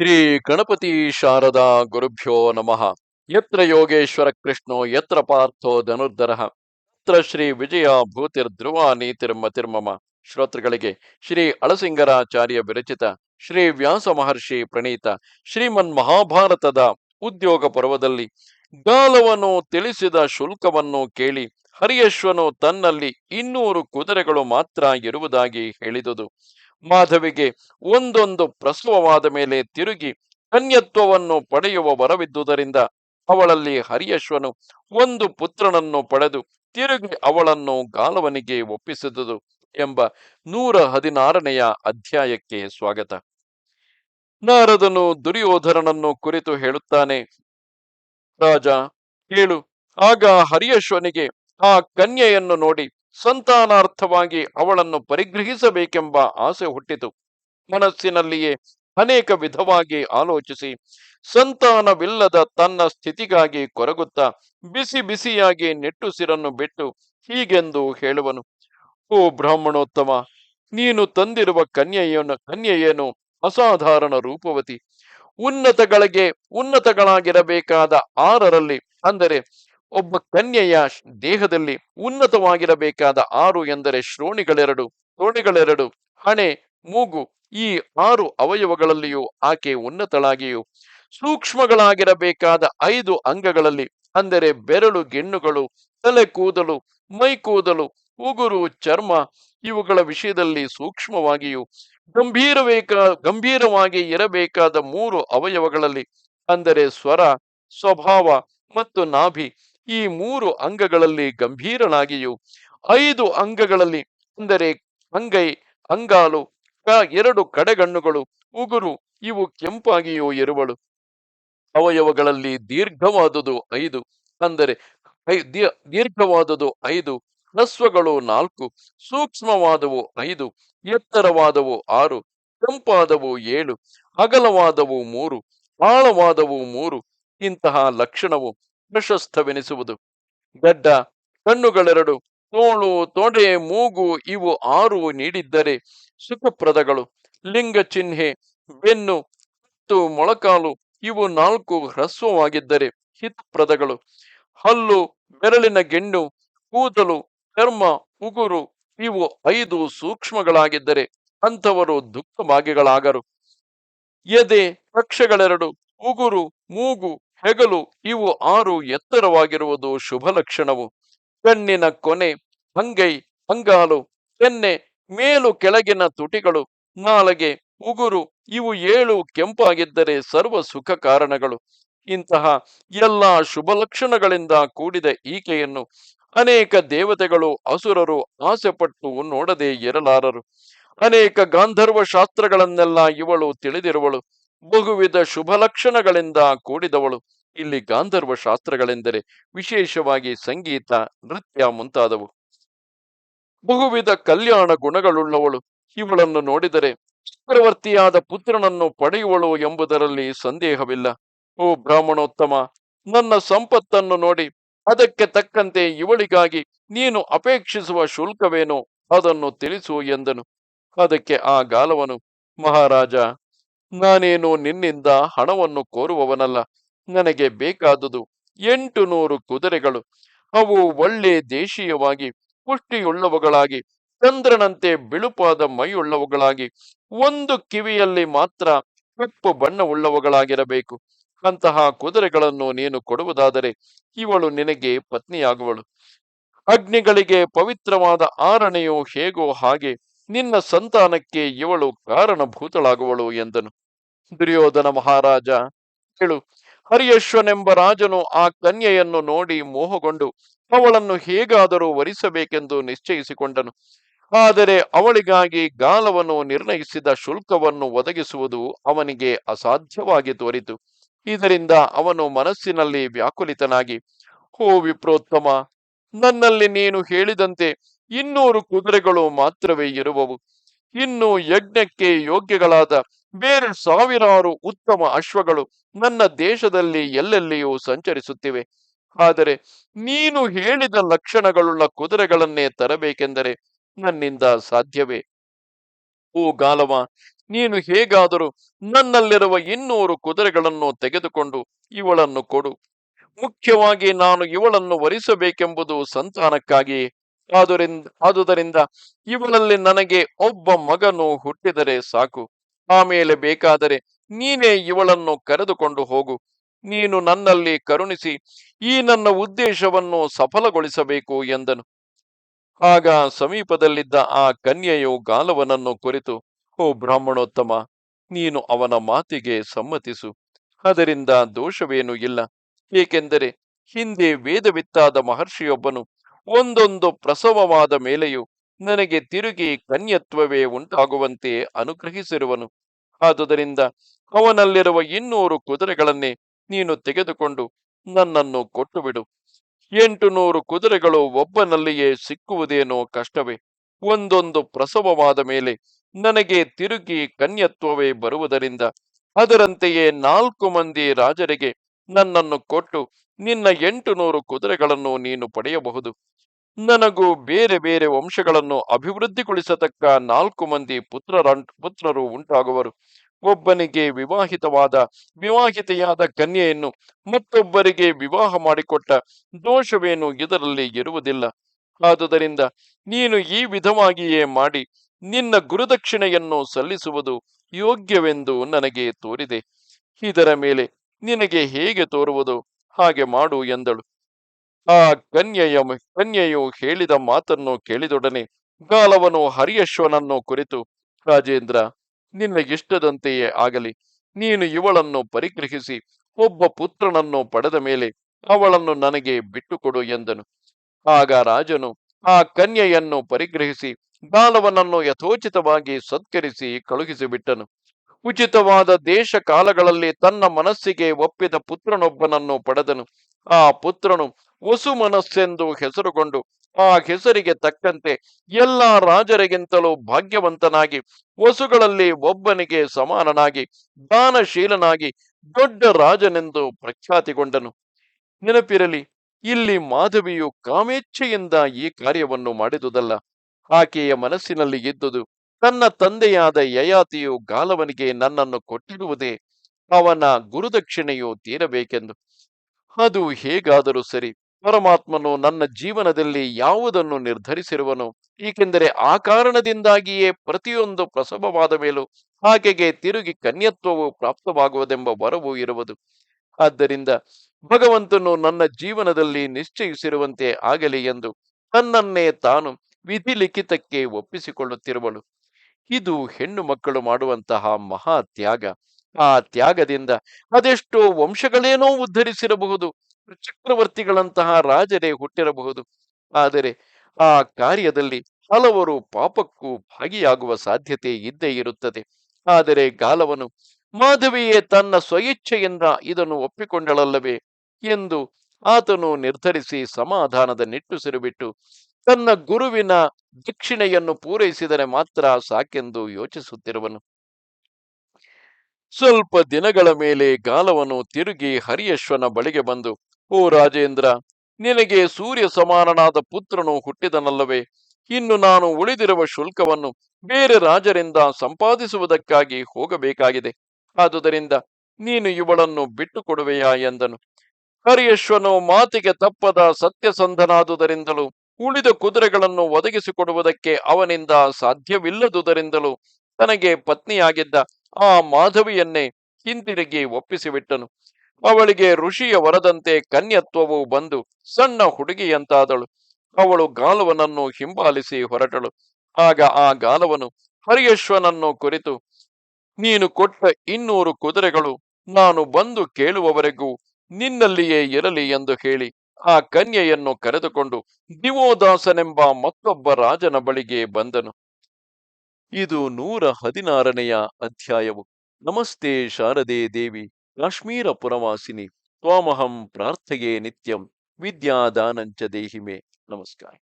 ಶ್ರೀ ಗಣಪತಿ ಶಾರದಾ ಗುರುಭ್ಯೋ ನಮಃ. ಯತ್ರ ಯೋಗೇಶ್ವರ ಕೃಷ್ಣೋ, ಯತ್ರ ಪಾರ್ಥೋ ಧನುರ್ಧರ. ಯತ್ರ ಶ್ರೀ ವಿಜಯ ಭೂತಿರ್ ಧ್ರುವ ನೀತಿರ್ಮತಿರ್ಮಮ ಶ್ರೋತೃಗಳಿಗೆ ಶ್ರೀ ಅಳಸಿಂಗರಾಚಾರ್ಯ ವಿರಚಿತ ಶ್ರೀ ವ್ಯಾಸ ಮಹರ್ಷಿ ಪ್ರಣೀತ ಶ್ರೀಮನ್ ಮಹಾಭಾರತದ ಉದ್ಯೋಗ ಪರ್ವದಲ್ಲಿ ಗಾಲವನ್ನು ತಿಳಿಸಿದ ಶುಲ್ಕವನ್ನು ಕೇಳಿ ಹರಿಯಶ್ವನು ತನ್ನಲ್ಲಿ ಇನ್ನೂರು ಕುದುರೆಗಳು ಮಾತ್ರ ಇರುವುದಾಗಿ ಹೇಳಿದುದು. ಮಾಧವಿಗೆ ಒಂದೊಂದು ಪ್ರಸವವಾದ ಮೇಲೆ ತಿರುಗಿ ಕನ್ಯತ್ವವನ್ನು ಪಡೆಯುವ ವರವಿದ್ದುದರಿಂದ ಅವಳಲ್ಲಿ ಹರಿಯಶ್ವನು ಒಂದು ಪುತ್ರನನ್ನು ಪಡೆದು ತಿರುಗಿ ಅವಳನ್ನು ಗಾಲವನಿಗೆ ಒಪ್ಪಿಸಿದುದು ಎಂಬ ನೂರ ಹದಿನಾರನೆಯ ಅಧ್ಯಾಯಕ್ಕೆ ಸ್ವಾಗತ. ನಾರದನು ದುರ್ಯೋಧನನನ್ನು ಕುರಿತು ಹೇಳುತ್ತಾನೆ, ರಾಜ ಹೇಳು ಆಗ ಹರಿಯಶ್ವನಿಗೆ ಆ ಕನ್ಯೆಯನ್ನು ನೋಡಿ ಸಂತಾನಾರ್ಥವಾಗಿ ಅವಳನ್ನು ಪರಿಗ್ರಹಿಸಬೇಕೆಂಬ ಆಸೆ ಹುಟ್ಟಿತು. ಮನಸ್ಸಿನಲ್ಲಿಯೇ ಅನೇಕ ವಿಧವಾಗಿ ಆಲೋಚಿಸಿ ಸಂತಾನವಿಲ್ಲದ ತನ್ನ ಸ್ಥಿತಿಗಾಗಿ ಕೊರಗುತ್ತಾ ಬಿಸಿ ಬಿಸಿಯಾಗಿ ನೆಟ್ಟುಸಿರನ್ನು ಬಿಟ್ಟು ಹೀಗೆಂದು ಹೇಳುವನು, ಓ ಬ್ರಾಹ್ಮಣೋತ್ತಮ, ನೀನು ತಂದಿರುವ ಕನ್ಯೆಯನ್ನು ಕನ್ಯೆಯೇನು ಅಸಾಧಾರಣ ರೂಪವತಿ. ಉನ್ನತಗಳಿಗೆ ಉನ್ನತಗಳಾಗಿರಬೇಕಾದ ಆರರಲ್ಲಿ, ಅಂದರೆ ಒಬ್ಬ ಕನ್ಯೆಯ ದೇಹದಲ್ಲಿ ಉನ್ನತವಾಗಿರಬೇಕಾದ ಆರು ಎಂದರೆ ಶ್ರೋಣಿಗಳೆರಡು ತೋಣಿಗಳೆರಡು ಹಣೆ, ಮೂಗು, ಈ ಆರು ಅವಯವಗಳಲ್ಲಿಯೂ ಆಕೆ ಉನ್ನತಳಾಗಿಯೂ ಸೂಕ್ಷ್ಮಗಳಾಗಿರಬೇಕಾದ ಐದು ಅಂಗಗಳಲ್ಲಿ, ಅಂದರೆ ಬೆರಳು, ಗೆಣ್ಣುಗಳು, ತಲೆ ಕೂದಲು, ಮೈ ಕೂದಲು, ಉಗುರು, ಚರ್ಮ, ಇವುಗಳ ವಿಷಯದಲ್ಲಿ ಸೂಕ್ಷ್ಮವಾಗಿಯೂ ಗಂಭೀರಬೇಕ ಗಂಭೀರವಾಗಿ ಇರಬೇಕಾದ ಮೂರು ಅವಯವಗಳಲ್ಲಿ, ಅಂದರೆ ಸ್ವರ, ಸ್ವಭಾವ ಮತ್ತು ನಾಭಿ ಈ ಮೂರು ಅಂಗಗಳಲ್ಲಿ ಗಂಭೀರನಾಗಿಯೂ, ಐದು ಅಂಗಗಳಲ್ಲಿ ಅಂದರೆ ಅಂಗೈ, ಅಂಗಾಲು ಎರಡು ಕಡೆಗಣ್ಣುಗಳು, ಉಗುರು ಇವು ಕೆಂಪಾಗಿಯೂ ಇರುವಳು. ಅವಯವಗಳಲ್ಲಿ ದೀರ್ಘವಾದುದು ಐದು, ಅಂದರೆ ದೀರ್ಘವಾದುದು ಐದು ಹಸ್ವಗಳು ನಾಲ್ಕು, ಸೂಕ್ಷ್ಮವಾದವು ಐದು, ಎತ್ತರವಾದವು ಆರು, ಕೆಂಪಾದವು ಏಳು ಅಗಲವಾದವು ಮೂರು, ಆಳವಾದವು ಮೂರು, ಇಂತಹ ಲಕ್ಷಣವು ಪ್ರಶಸ್ತವೆನಿಸುವುದು ಗಡ್ಡ, ಕಣ್ಣುಗಳೆರಡು, ತೋಳು, ತೊಡೆ, ಮೂಗು ಇವು ಆರು ನೀಡಿದ್ದರೆ ಸುಖಪ್ರದಗಳು. ಲಿಂಗ ಚಿಹ್ನೆ, ಬೆನ್ನು ಮತ್ತು ಮೊಳಕಾಲು ಇವು ನಾಲ್ಕು ಹ್ರಸ್ವವಾಗಿದ್ದರೆ ಹಿತಪ್ರದಗಳು. ಹಲ್ಲು, ಬೆರಳಿನ ಗೆಣ್ಣು, ಕೂದಲು, ಚರ್ಮ, ಉಗುರು ಇವು ಐದು ಸೂಕ್ಷ್ಮಗಳಾಗಿದ್ದರೆ ಅಂಥವರು ದುಃಖಭಾಗಿಗಳಾಗರು. ಎದೆ, ಪಕ್ಷಗಳೆರಡು, ಉಗುರು, ಮೂಗು ಹೆಗಲು, ಇವು ಆರು ಎತ್ತರವಾಗಿರುವುದು ಶುಭ ಲಕ್ಷಣವು. ಕಣ್ಣಿನ ಕೊನೆ ಅಂಗೈ ಅಂಗಾಲು ಕೆನ್ನೆ, ಮೇಲು ಕೆಳಗಿನ ತುಟಿಗಳು ನಾಲಗೆ ಉಗುರು, ಇವು ಏಳು ಕೆಂಪಾಗಿದ್ದರೆ ಸರ್ವ ಸುಖ ಕಾರಣಗಳು. ಇಂತಹ ಎಲ್ಲ ಶುಭ ಲಕ್ಷಣಗಳಿಂದ ಕೂಡಿದ ಈಕೆಯನ್ನು ಅನೇಕ ದೇವತೆಗಳು, ಅಸುರರು ಆಸೆಪಟ್ಟು ನೋಡದೆ ಇರಲಾರರು. ಅನೇಕ ಗಾಂಧರ್ವ ಶಾಸ್ತ್ರಗಳನ್ನೆಲ್ಲ ಇವಳು ತಿಳಿದಿರುವಳು. ಬಹುವಿಧ ಶುಭ ಲಕ್ಷಣಗಳಿಂದ ಕೂಡಿದವಳು. ಇಲ್ಲಿ ಗಾಂಧರ್ವ ಶಾಸ್ತ್ರಗಳೆಂದರೆ ವಿಶೇಷವಾಗಿ ಸಂಗೀತ, ನೃತ್ಯ ಮುಂತಾದವು. ಬಹುವಿಧ ಕಲ್ಯಾಣ ಗುಣಗಳುಳ್ಳವಳು. ಇವಳನ್ನು ನೋಡಿದರೆ ಚಕ್ರವರ್ತಿಯಾದ ಪುತ್ರನನ್ನು ಪಡೆಯುವಳು ಎಂಬುದರಲ್ಲಿ ಸಂದೇಹವಿಲ್ಲ. ಓ ಬ್ರಾಹ್ಮಣೋತ್ತಮ, ನನ್ನ ಸಂಪತ್ತನ್ನು ನೋಡಿ ಅದಕ್ಕೆ ತಕ್ಕಂತೆ ಇವಳಿಗಾಗಿ ನೀನು ಅಪೇಕ್ಷಿಸುವ ಶುಲ್ಕವೇನೋ? ಅದನ್ನು ತಿಳಿಸು ಎಂದನು. ಅದಕ್ಕೆ ಆ ಗಾಲವನು, ಮಹಾರಾಜ ನಾನೇನು ನಿನ್ನಿಂದ ಹಣವನ್ನು ಕೋರುವವನಲ್ಲ. ನನಗೆ ಬೇಕಾದುದು ಎಂಟು ನೂರು ಕುದುರೆಗಳು. ಅವು ಒಳ್ಳೆ ದೇಶೀಯವಾಗಿ, ಪುಷ್ಟಿಯುಳ್ಳವುಗಳಾಗಿ, ಚಂದ್ರನಂತೆ ಬಿಳುಪಾದ ಮೈಯುಳ್ಳವುಗಳಾಗಿ, ಒಂದು ಕಿವಿಯಲ್ಲಿ ಮಾತ್ರ ಕಪ್ಪು ಬಣ್ಣವುಳ್ಳವುಗಳಾಗಿರಬೇಕು ಅಂತಹ ಕುದುರೆಗಳನ್ನು ನೀನು ಕೊಡುವುದಾದರೆ ಇವಳು ನಿನಗೆ ಪತ್ನಿಯಾಗುವಳು. ಅಗ್ನಿಗಳಿಗೆ ಪವಿತ್ರವಾದ ಆರಣೆಯು ಹೇಗೋ ಹಾಗೆ ನಿನ್ನ ಸಂತಾನಕ್ಕೆ ಇವಳು ಕಾರಣಭೂತಳಾಗುವಳು ಎಂದನು. ದುರ್ಯೋಧನ ಮಹಾರಾಜ ಹೇಳು ಹರಿಯಶ್ವನೆಂಬ ರಾಜನು ಆ ಕನ್ಯೆಯನ್ನು ನೋಡಿ ಮೋಹಗೊಂಡು ಅವಳನ್ನು ಹೇಗಾದರೂ ವರಿಸಬೇಕೆಂದು ನಿಶ್ಚಯಿಸಿಕೊಂಡನು. ಆದರೆ ಅವಳಿಗಾಗಿ ಗಾಲವನ್ನು ನಿರ್ಣಯಿಸಿದ ಶುಲ್ಕವನ್ನು ಒದಗಿಸುವುದು ಅವನಿಗೆ ಅಸಾಧ್ಯವಾಗಿ ತೋರಿತು. ಇದರಿಂದ ಅವನು ಮನಸ್ಸಿನಲ್ಲಿ ವ್ಯಾಕುಲಿತನಾಗಿ, ಹೋ ವಿಪ್ರೋತ್ತಮ, ನನ್ನಲ್ಲಿ ನೀನು ಹೇಳಿದಂತೆ ಇನ್ನೂರು ಕುದುರೆಗಳು ಮಾತ್ರವೇ ಇರುವವು. ಇನ್ನು ಯಜ್ಞಕ್ಕೆ ಯೋಗ್ಯಗಳಾದ ಬೇರೆ ಸಾವಿರಾರು ಉತ್ತಮ ಅಶ್ವಗಳು ನನ್ನ ದೇಶದಲ್ಲಿ ಎಲ್ಲೆಲ್ಲಿಯೂ ಸಂಚರಿಸುತ್ತಿವೆ. ಆದರೆ ನೀನು ಹೇಳಿದ ಲಕ್ಷಣಗಳುಳ್ಳ ಕುದುರೆಗಳನ್ನೇ ತರಬೇಕೆಂದರೆ ನನ್ನಿಂದ ಸಾಧ್ಯವೇ? ಓ ಗಾಲವ, ನೀನು ಹೇಗಾದರೂ ನನ್ನಲ್ಲಿರುವ ಇನ್ನೂರು ಕುದುರೆಗಳನ್ನು ತೆಗೆದುಕೊಂಡು ಇವಳನ್ನು ಕೊಡು. ಮುಖ್ಯವಾಗಿ ನಾನು ಇವಳನ್ನು ವರಿಸಬೇಕೆಂಬುದು ಸಂತಾನಕ್ಕಾಗಿ ಆದುರಿಂದ, ಆದುದರಿಂದ ಇವನಲ್ಲಿ ನನಗೆ ಒಬ್ಬ ಮಗನು ಹುಟ್ಟಿದರೆ ಸಾಕು. ಆಮೇಲೆ ಬೇಕಾದರೆ ನೀನೇ ಇವಳನ್ನು ಕರೆದುಕೊಂಡು ಹೋಗು. ನೀನು ನನ್ನಲ್ಲಿ ಕರುಣಿಸಿ, ಈ ನನ್ನ ಉದ್ದೇಶವನ್ನು ಸಫಲಗೊಳಿಸಬೇಕು ಎಂದನು. ಆಗ ಸಮೀಪದಲ್ಲಿದ್ದ ಆ ಕನ್ಯೆಯು ಗಾಲವನನ್ನು ಕುರಿತು, ಓ ಬ್ರಾಹ್ಮಣೋತ್ತಮ, ನೀನು ಅವನ ಮಾತಿಗೆ ಸಮ್ಮತಿಸು. ಅದರಿಂದ ದೋಷವೇನೂ ಇಲ್ಲ. ಏಕೆಂದರೆ ಹಿಂದೆ ವೇದವಿತ್ತಾದ ಮಹರ್ಷಿಯೊಬ್ಬನು ಒಂದೊಂದು ಪ್ರಸವವಾದ ಮೇಲೆಯೂ ನನಗೆ ತಿರುಗಿ ಕನ್ಯತ್ವವೇ ಉಂಟಾಗುವಂತೆ ಅನುಗ್ರಹಿಸಿರುವನು. ಆದುದರಿಂದ ಅವನಲ್ಲಿರುವ ಇನ್ನೂರು ಕುದುರೆಗಳನ್ನೇ ನೀನು ತೆಗೆದುಕೊಂಡು ನನ್ನನ್ನು ಕೊಟ್ಟು ಬಿಡು ಎಂಟು ನೂರು ಕುದುರೆಗಳು ಒಬ್ಬನಲ್ಲಿಯೇ ಸಿಕ್ಕುವುದೇನೋ ಕಷ್ಟವೇ. ಒಂದೊಂದು ಪ್ರಸವವಾದ ಮೇಲೆ ನನಗೆ ತಿರುಗಿ ಕನ್ಯತ್ವವೇ ಬರುವುದರಿಂದ ಅದರಂತೆಯೇ ನಾಲ್ಕು ಮಂದಿ ರಾಜರಿಗೆ ನನ್ನನ್ನು ಕೊಟ್ಟು ನಿನ್ನ ಎಂಟು ನೂರು ಕುದುರೆಗಳನ್ನು ನೀನು ಪಡೆಯಬಹುದು. ನನಗೂ ಬೇರೆ ಬೇರೆ ವಂಶಗಳನ್ನು ಅಭಿವೃದ್ಧಿಗೊಳಿಸತಕ್ಕ ನಾಲ್ಕು ಮಂದಿ ಪುತ್ರರ ಪುತ್ರರು ಉಂಟಾಗುವರು. ಒಬ್ಬನಿಗೆ ವಿವಾಹಿತವಾದ, ವಿವಾಹಿತೆಯಾದ ಕನ್ಯೆಯನ್ನು ಮತ್ತೊಬ್ಬರಿಗೆ ವಿವಾಹ ಮಾಡಿಕೊಟ್ಟ ದೋಷವೇನು ಇದರಲ್ಲಿ ಇರುವುದಿಲ್ಲ. ಆದುದರಿಂದ ನೀನು ಈ ವಿಧವಾಗಿಯೇ ಮಾಡಿ ನಿನ್ನ ಗುರುದಕ್ಷಿಣೆಯನ್ನು ಸಲ್ಲಿಸುವುದು ಯೋಗ್ಯವೆಂದು ನನಗೆ ತೋರಿದೆ. ಇದರ ಮೇಲೆ ನಿನಗೆ ಹೇಗೆ ತೋರುವುದು? ಹಾಗೆ ಮಾಡು ಎಂದಳು. ಆ ಕನ್ಯೆಯ ಕನ್ಯೆಯು ಹೇಳಿದ ಮಾತನ್ನು ಕೇಳಿದೊಡನೆ ಗಾಲವನು ಹರಿಯಶ್ವನನ್ನು ಕುರಿತು, ರಾಜೇಂದ್ರ ನಿನ್ನ ಇಷ್ಟದಂತೆಯೇ ಆಗಲಿ. ನೀನು ಇವಳನ್ನು ಪರಿಗ್ರಹಿಸಿ ಒಬ್ಬ ಪುತ್ರನನ್ನು ಪಡೆದ ಮೇಲೆ ಅವಳನ್ನು ನನಗೆ ಬಿಟ್ಟುಕೊಡು ಎಂದನು. ಆಗ ರಾಜನು ಆ ಕನ್ಯೆಯನ್ನು ಪರಿಗ್ರಹಿಸಿ ಗಾಲವನನ್ನು ಯಥೋಚಿತವಾಗಿ ಸತ್ಕರಿಸಿ ಕಳುಹಿಸಿಬಿಟ್ಟನು. ಉಚಿತವಾದ ದೇಶ ಕಾಲಗಳಲ್ಲಿ ತನ್ನ ಮನಸ್ಸಿಗೆ ಒಪ್ಪಿದ ಪುತ್ರನೊಬ್ಬನನ್ನು ಪಡೆದನು. ಆ ಪುತ್ರನು ವಸು ಮನಸ್ಸೆಂದು ಹೆಸರುಗೊಂಡು ಆ ಹೆಸರಿಗೆ ತಕ್ಕಂತೆ ಎಲ್ಲ ರಾಜರಿಗಿಂತಲೂ ಭಾಗ್ಯವಂತನಾಗಿ, ವಸುಗಳಲ್ಲಿ ಒಬ್ಬನಿಗೆ ಸಮಾನನಾಗಿ, ದಾನಶೀಲನಾಗಿ, ದೊಡ್ಡ ರಾಜನೆಂದು ಪ್ರಖ್ಯಾತಿಗೊಂಡನು. ನೆನಪಿರಲಿ, ಇಲ್ಲಿ ಮಾಧವಿಯು ಕಾಮೇಚ್ಛೆಯಿಂದ ಈ ಕಾರ್ಯವನ್ನು ಮಾಡಿದುದಲ್ಲ. ಆಕೆಯ ಮನಸ್ಸಿನಲ್ಲಿ ಇದ್ದುದು ತನ್ನ ತಂದೆಯಾದ ಯಯಾತಿಯು ಗಾಲವನಿಗೆ ನನ್ನನ್ನು ಕೊಟ್ಟಿರುವುದೇ ಅವನ ಗುರುದಕ್ಷಿಣೆಯು ತೀರಬೇಕೆಂದು. ಅದು ಹೇಗಾದರೂ ಸರಿ, ಪರಮಾತ್ಮನು ನನ್ನ ಜೀವನದಲ್ಲಿ ಯಾವುದನ್ನು ನಿರ್ಧರಿಸಿರುವನು? ಏಕೆಂದರೆ ಆ ಕಾರಣದಿಂದಾಗಿಯೇ ಪ್ರತಿಯೊಂದು ಪ್ರಸವವಾದ ಮೇಲೂ ಆಕೆಗೆ ತಿರುಗಿ ಕನ್ಯತ್ವವು ಪ್ರಾಪ್ತವಾಗುವುದೆಂಬ ವರವೂ ಇರುವುದು. ಆದ್ದರಿಂದ ಭಗವಂತನು ನನ್ನ ಜೀವನದಲ್ಲಿ ನಿಶ್ಚಯಿಸಿರುವಂತೆ ಆಗಲಿ ಎಂದು ತನ್ನನ್ನೇ ತಾನು ವಿಧಿಲಿಖಿತಕ್ಕೆ ಒಪ್ಪಿಸಿಕೊಳ್ಳುತ್ತಿರುವಳು. ಇದು ಹೆಣ್ಣು ಮಕ್ಕಳು ಮಾಡುವಂತಹ ಮಹಾ ತ್ಯಾಗ. ಆ ತ್ಯಾಗದಿಂದ ಅದೆಷ್ಟೋ ವಂಶಗಳೇನೋ ಉದ್ಧರಿಸಿರಬಹುದು ಚಕ್ರವರ್ತಿಗಳಂತಹ ರಾಜರೇ ಹುಟ್ಟಿರಬಹುದು. ಆದರೆ ಆ ಕಾರ್ಯದಲ್ಲಿ ಹಲವರು ಪಾಪಕ್ಕೂ ಭಾಗಿಯಾಗುವ ಸಾಧ್ಯತೆ ಇದ್ದೇ ಇರುತ್ತದೆ. ಆದರೆ ಗಾಲವನು, ಮಾಧವಿಯೇ ತನ್ನ ಸ್ವಇಚ್ಛೆಯಿಂದ ಇದನ್ನು ಒಪ್ಪಿಕೊಂಡಳಲ್ಲವೇ? ಎಂದು ಆತನು ನಿರ್ಧರಿಸಿ ಸಮಾಧಾನದ ನಿಟ್ಟುಸಿರು ಬಿಟ್ಟು ತನ್ನ ಗುರುವಿನ ದಕ್ಷಿಣೆಯನ್ನು ಪೂರೈಸಿದರೆ ಮಾತ್ರ ಸಾಕೆಂದು ಯೋಚಿಸುತ್ತಿರುವನು. ಸ್ವಲ್ಪ ದಿನಗಳ ಮೇಲೆ ಗಾಲವನು ತಿರುಗಿ ಹರಿಯಶ್ವನ ಬಳಿಗೆ ಬಂದು, ಓ ರಾಜೇಂದ್ರ, ನಿನಗೆ ಸೂರ್ಯ ಸಮಾನನಾದ ಪುತ್ರನು ಹುಟ್ಟಿದನಲ್ಲವೇ? ಇನ್ನು ನಾನು ಉಳಿದಿರುವ ಶುಲ್ಕವನ್ನು ಬೇರೆ ರಾಜರಿಂದ ಸಂಪಾದಿಸುವುದಕ್ಕಾಗಿ ಹೋಗಬೇಕಾಗಿದೆ. ಆದುದರಿಂದ ನೀನು ಇವಳನ್ನು ಬಿಟ್ಟು ಕೊಡುವೆಯಾ ಎಂದನು. ಹರಿಯಶ್ವನು ಮಾತಿಗೆ ತಪ್ಪದ ಸತ್ಯಸಂಧನಾದುದರಿಂದಲೂ ಉಳಿದ ಕುದುರೆಗಳನ್ನು ಒದಗಿಸಿಕೊಡುವುದಕ್ಕೆ ಅವನಿಂದ ಸಾಧ್ಯವಿಲ್ಲದುದರಿಂದಲೂ ತನಗೆ ಪತ್ನಿಯಾಗಿದ್ದ ಆ ಮಾಧವಿಯನ್ನೇ ಹಿಂದಿರುಗಿ ಒಪ್ಪಿಸಿಬಿಟ್ಟನು. ಅವಳಿಗೆ ಋಷಿಯ ವರದಂತೆ ಕನ್ಯತ್ವವು ಬಂದು ಸಣ್ಣ ಹುಡುಗಿಯಂತಾದಳು. ಅವಳು ಗಾಲವನನ್ನು ಹಿಂಬಾಲಿಸಿ ಹೊರಟಳು. ಆಗ ಆ ಗಾಲವನು ಹರಿಯಶ್ವನನ್ನು ಕುರಿತು, ನೀನು ಕೊಟ್ಟ ಇನ್ನೂರು ಕುದುರೆಗಳು ನಾನು ಬಂದು ಕೇಳುವವರೆಗೂ ನಿನ್ನಲ್ಲಿಯೇ ಇರಲಿ ಎಂದು ಹೇಳಿ. ಆ ಕನ್ಯೆಯನ್ನು ಕರೆದುಕೊಂಡು, ದಿವೋದಾಸನೆಂಬ ಮತ್ತೊಬ್ಬ ರಾಜನ ಬಳಿಗೆ ಬಂದನು. ಇದು ನೂರ ಹದಿನಾರನೆಯ ಅಧ್ಯಾಯವು. ನಮಸ್ತೆ ಶಾರದೆ ದೇವಿ, ಕಾಶ್ಮೀರ ಪುರವಾಸಿನಿ, ತ್ವಾಮಹಂ ಪ್ರಾರ್ಥೆಯೇ ನಿತ್ಯಂ, ವಿದ್ಯಾದಾನಂಚ ದೇಹಿಮೆ. ನಮಸ್ಕಾರ.